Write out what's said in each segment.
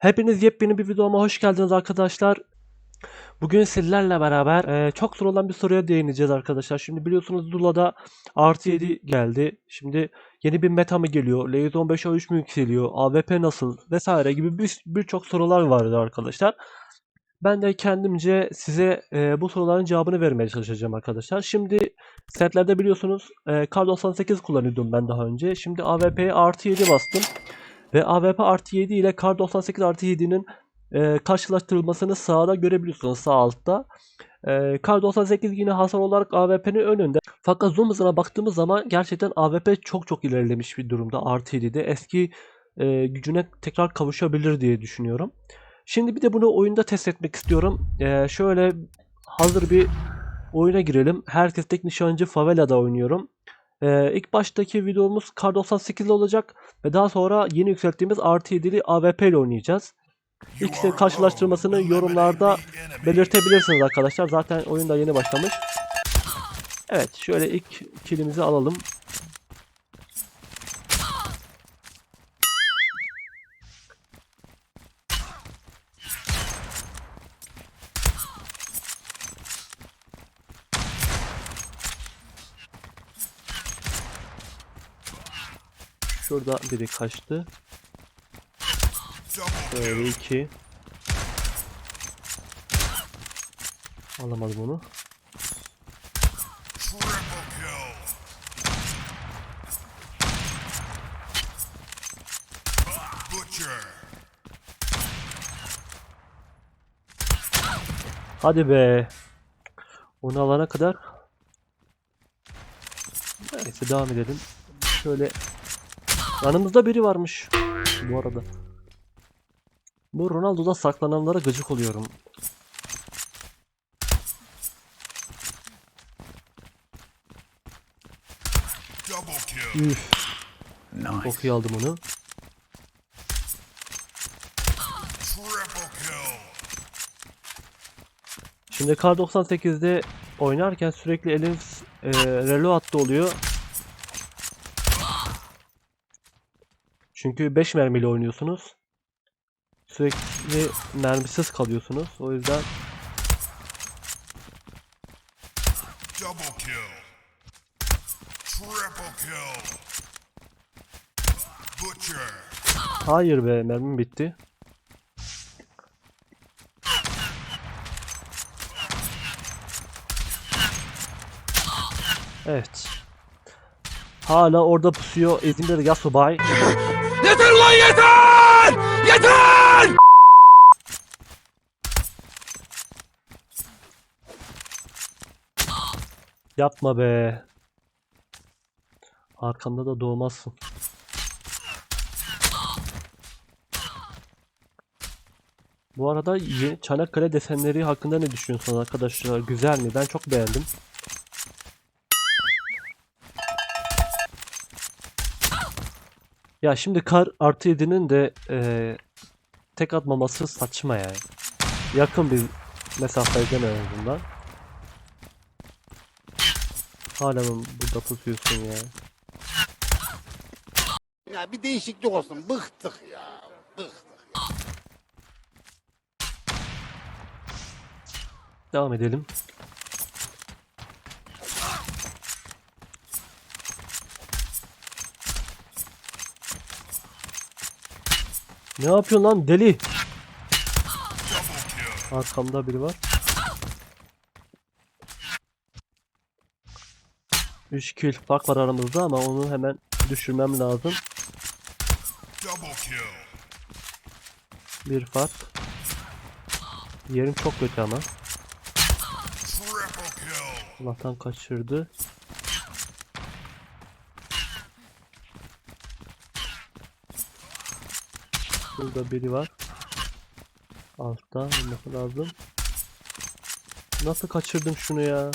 Hepiniz yepyeni bir videoma hoş geldiniz arkadaşlar. Bugün sizlerle beraber e, çok sorulan bir soruya değineceğiz arkadaşlar. Şimdi biliyorsunuz Zula'da artı 7 geldi. Şimdi yeni bir meta mı geliyor? Lazy 15 13 mü yükseliyor? AWP nasıl? Vesaire gibi bir- birçok sorular vardı arkadaşlar. Ben de kendimce size e, bu soruların cevabını vermeye çalışacağım arkadaşlar. Şimdi setlerde biliyorsunuz e, Kar 98 kullanıyordum ben daha önce. Şimdi AWP'ye artı 7 bastım. Ve AWP artı 7 ile Kar 98 artı 7'nin e, karşılaştırılmasını sağda görebiliyorsunuz sağ altta. E, Kar 98 yine hasar olarak AWP'nin önünde. Fakat zoom hızına baktığımız zaman gerçekten AWP çok çok ilerlemiş bir durumda artı 7'de. Eski e, gücüne tekrar kavuşabilir diye düşünüyorum. Şimdi bir de bunu oyunda test etmek istiyorum. E, şöyle hazır bir oyuna girelim. Herkes tek nişancı favelada oynuyorum. E, ilk baştaki videomuz Kar 98 ile olacak. Ve daha sonra yeni yükselttiğimiz artı 7'li AWP ile oynayacağız. İkisinin karşılaştırmasını yorumlarda belirtebilirsiniz arkadaşlar. Zaten oyun da yeni başlamış. Evet şöyle ilk kilimizi alalım. Şurada biri kaçtı. Şöyle iki. Alamadım onu. Hadi be. Onu alana kadar. Neyse devam edelim. Şöyle. Yanımızda biri varmış. Bu arada. Bu Ronaldo'da saklananlara gıcık oluyorum. Üf. Çok iyi aldım onu. Şimdi K98'de oynarken sürekli eliniz e, reload'da oluyor. Çünkü 5 mermiyle oynuyorsunuz. Sürekli mermisiz kalıyorsunuz. O yüzden Double kill. Triple kill. Butcher. hayır be mermim bitti. Evet. Hala orada pusuyor İzmir Yasubay. Yeter ulan yeter! Yeter! Yapma be. Arkamda da doğmazsın. Bu arada Çanakkale desenleri hakkında ne düşünüyorsunuz arkadaşlar? Güzel mi? Ben çok beğendim. Ya şimdi kar artı 7'nin de eee, tek atmaması saçma yani. Yakın bir mesafeden en azından. Hala mı burada pusuyorsun ya? Ya bir değişiklik olsun. Bıktık ya. Bıktık. Devam edelim. Ne yapıyorsun lan deli? Arkamda biri var. 3 kill fark var aramızda ama onu hemen düşürmem lazım. Bir fark. Yerim çok kötü ama. Allah'tan kaçırdı. Burada biri var. Altta olması lazım. Nasıl kaçırdım şunu ya?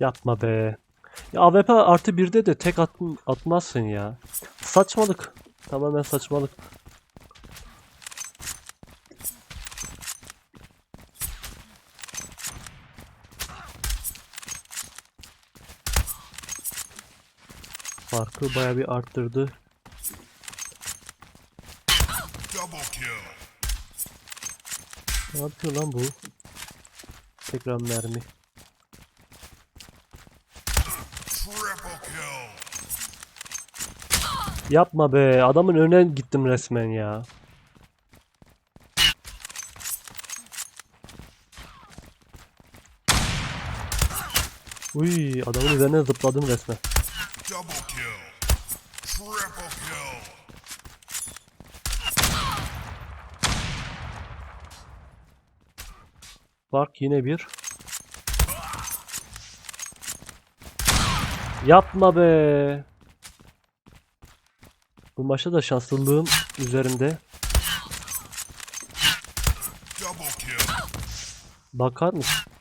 Yapma be. Ya AWP artı 1'de de tek at atmazsın ya. Saçmalık. Tamamen saçmalık. Farkı baya bir arttırdı. Ne yapıyor lan bu? Tekrar mermi. Yapma be. Adamın önüne gittim resmen ya. Uy, adamın üzerine zıpladım resmen. Double kill. Triple kill. Fark yine bir. Yapma be. Bu maçta da şanslılığım üzerinde. Bakar mısın?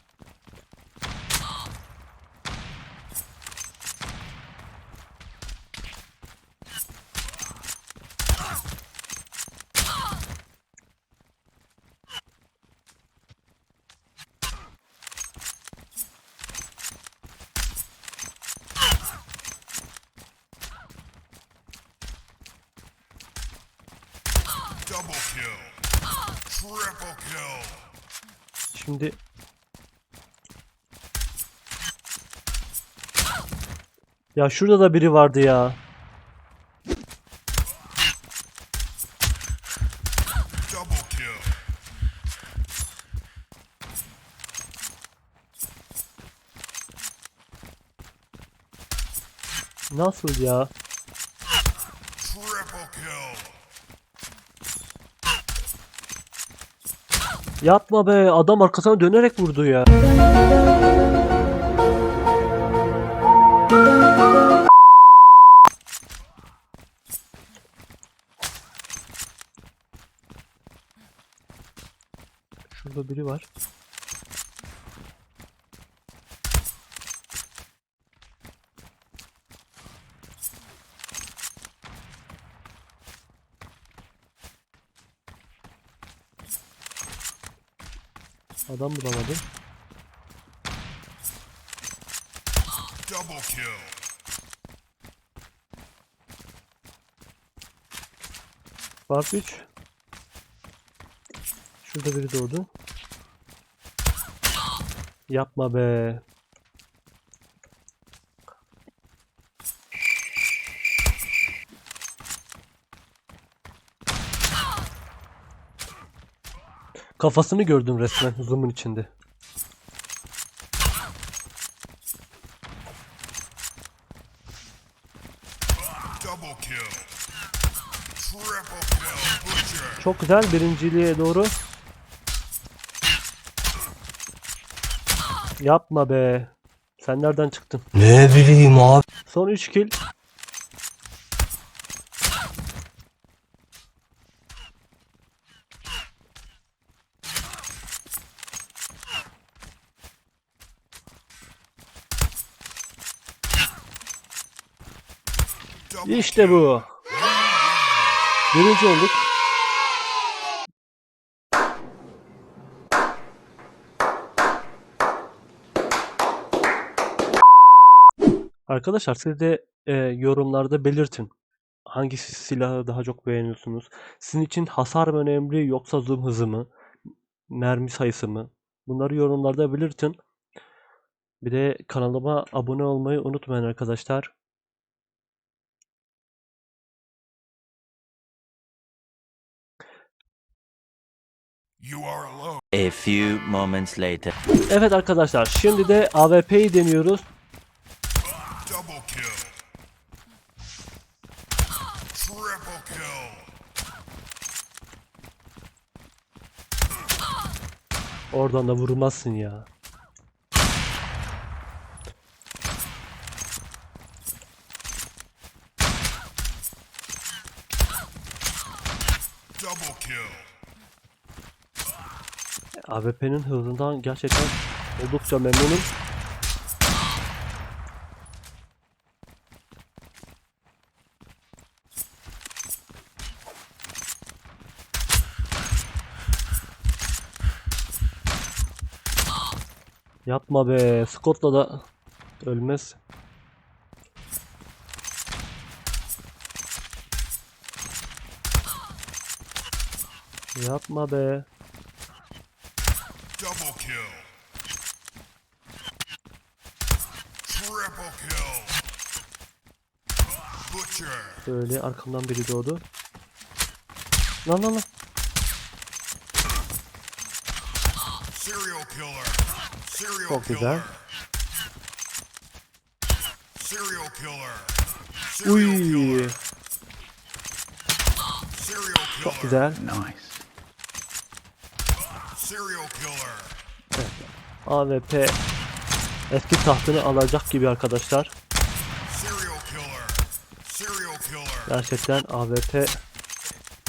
Double kill. Triple kill. Şimdi Ya şurada da biri vardı ya. Double kill. Nasıl ya? Triple kill. Yapma be. Adam arkasına dönerek vurdu ya. Adam bulamadım. Double kill. Fark 3. Şurada biri doğdu. Yapma be. Kafasını gördüm resmen zoom'un içinde. Double kill. Triple kill. Butcher. Çok güzel birinciliğe doğru. Yapma be. Sen nereden çıktın? Ne bileyim abi. Son 3 kill. Double İşte bu. Birinci olduk. Arkadaşlar siz de e, yorumlarda belirtin. Hangi silahı daha çok beğeniyorsunuz? Sizin için hasar mı önemli yoksa zoom hızı mı? Mermi sayısı mı? Bunları yorumlarda belirtin. Bir de kanalıma abone olmayı unutmayın arkadaşlar. A few moments later. Evet arkadaşlar şimdi de AWP'yi deniyoruz. Double kill. Triple kill. Oradan da vurmazsın ya. Double kill. AWP'nin hızından gerçekten oldukça memnunum. Yapma be. Scott'la da ölmez. Yapma be. Double kill. Triple kill. Butcher. Böyle arkamdan biri doğdu. Lan lan lan. Serial killer. Serial Çok killer. güzel. Serial killer. Serial Uy. killer. Serial killer. Çok güzel. Killer. AWP eski tahtını alacak gibi arkadaşlar. Gerçekten AWP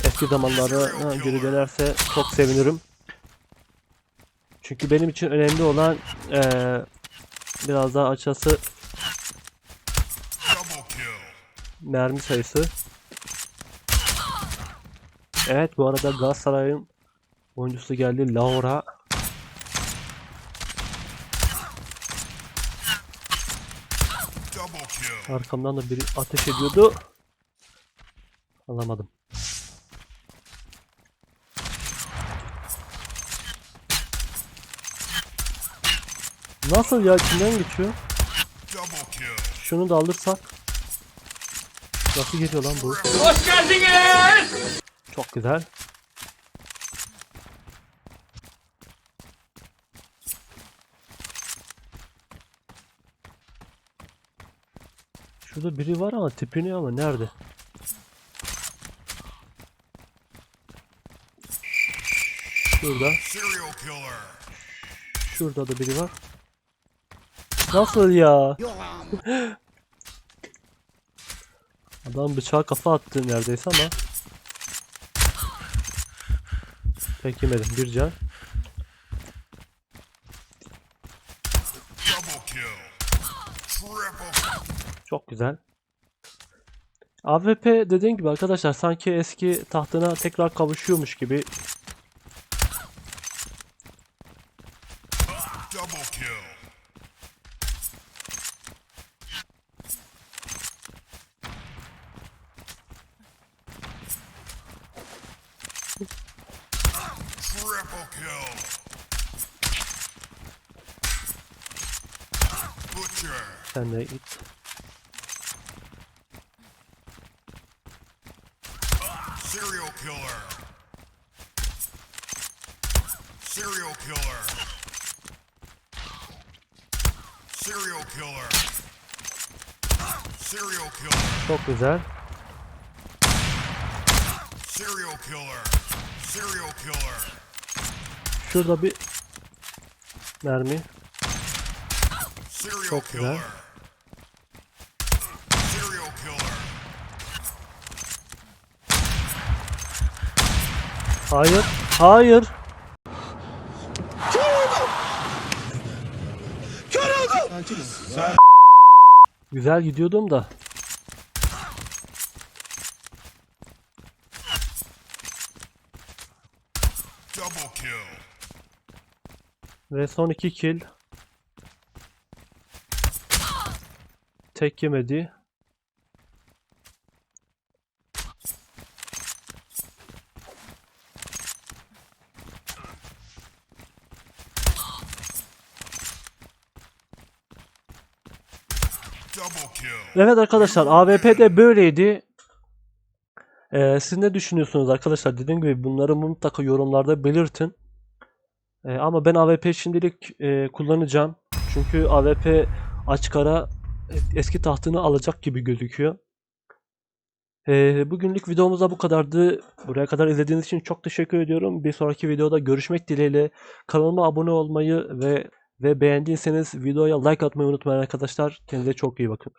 eski zamanlarına geri dönerse çok sevinirim. Çünkü benim için önemli olan eee, biraz daha kill. mermi sayısı. Evet bu arada Galatasaray'ın oyuncusu geldi Laura. Arkamdan da biri ateş ediyordu. Alamadım. Nasıl ya kimden geçiyor? Şunu da alırsak. Nasıl geliyor lan bu? Hoş geldiniz. Çok güzel. Şurada biri var ama tipini ama nerede? Şurada. Şurada da biri var. Nasıl ya? Adam bıçağı kafa attı neredeyse ama. Pek yemedim. Bir can. Double kill. Triple. Çok güzel. AWP dediğim gibi arkadaşlar sanki eski tahtına tekrar kavuşuyormuş gibi sen de git. Serial killer. Serial killer. Serial killer. Serial killer. Çok güzel. Serial killer. Serial killer. Şurada bir mermi. Çok güzel. killer. Serial killer. Hayır. Hayır. Güzel gidiyordum da. Ve son iki kill. Tek yemedi. Double kill. Evet arkadaşlar AWP de böyleydi. Ee, siz ne düşünüyorsunuz arkadaşlar? Dediğim gibi bunları mutlaka yorumlarda belirtin. Ee, ama ben AWP şimdilik e, kullanacağım. Çünkü AWP açık ara eski tahtını alacak gibi gözüküyor. Ee, bugünlük videomuz da bu kadardı. Buraya kadar izlediğiniz için çok teşekkür ediyorum. Bir sonraki videoda görüşmek dileğiyle. Kanalıma abone olmayı ve ve beğendiyseniz videoya like atmayı unutmayın arkadaşlar. Kendinize çok iyi bakın.